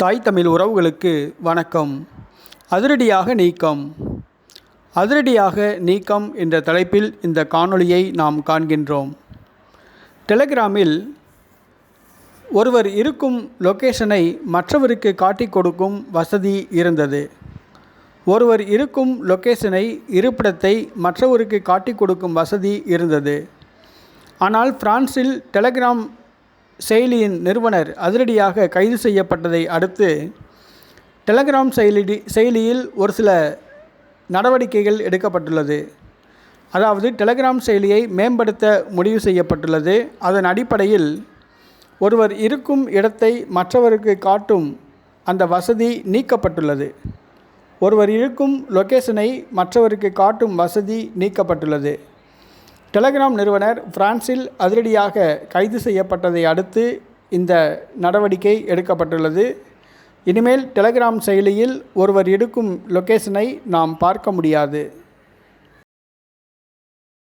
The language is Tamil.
தாய் தமிழ் உறவுகளுக்கு வணக்கம். அதிரடியாக நீக்கம். அதிரடியாக நீக்கம் என்ற தலைப்பில் இந்த காணொளியை நாம் காண்கின்றோம். டெலகிராமில் ஒருவர் இருக்கும் லொக்கேஷனை மற்றவருக்கு காட்டிக் கொடுக்கும் வசதி இருந்தது. ஒருவர் இருக்கும் லொக்கேஷனை இருப்பிடத்தை மற்றவருக்கு காட்டிக் கொடுக்கும் வசதி இருந்தது. ஆனால் பிரான்சில் டெலகிராம் செயலியின் நிறுவனர் அதிரடியாக கைது செய்யப்பட்டதை அடுத்து டெலகிராம் செயலி செயலியில் ஒரு சில நடவடிக்கைகள் எடுக்கப்பட்டுள்ளது. அதாவது டெலகிராம் செயலியை மேம்படுத்த முடிவு செய்யப்பட்டுள்ளது. அதன் அடிப்படையில் ஒருவர் இருக்கும் இடத்தை மற்றவருக்கு காட்டும் அந்த வசதி நீக்கப்பட்டுள்ளது. ஒருவர் இருக்கும் லொக்கேஷனை மற்றவருக்கு காட்டும் வசதி நீக்கப்பட்டுள்ளது. டெலகிராம் நிறுவனர் பிரான்சில் அதிரடியாக கைது செய்யப்பட்டதை அடுத்து இந்த நடவடிக்கை எடுக்கப்பட்டுள்ளது. இனிமேல் டெலகிராம் செயலியில் ஒருவர் எடுக்கும் லொக்கேஷனை நாம் பார்க்க முடியாது.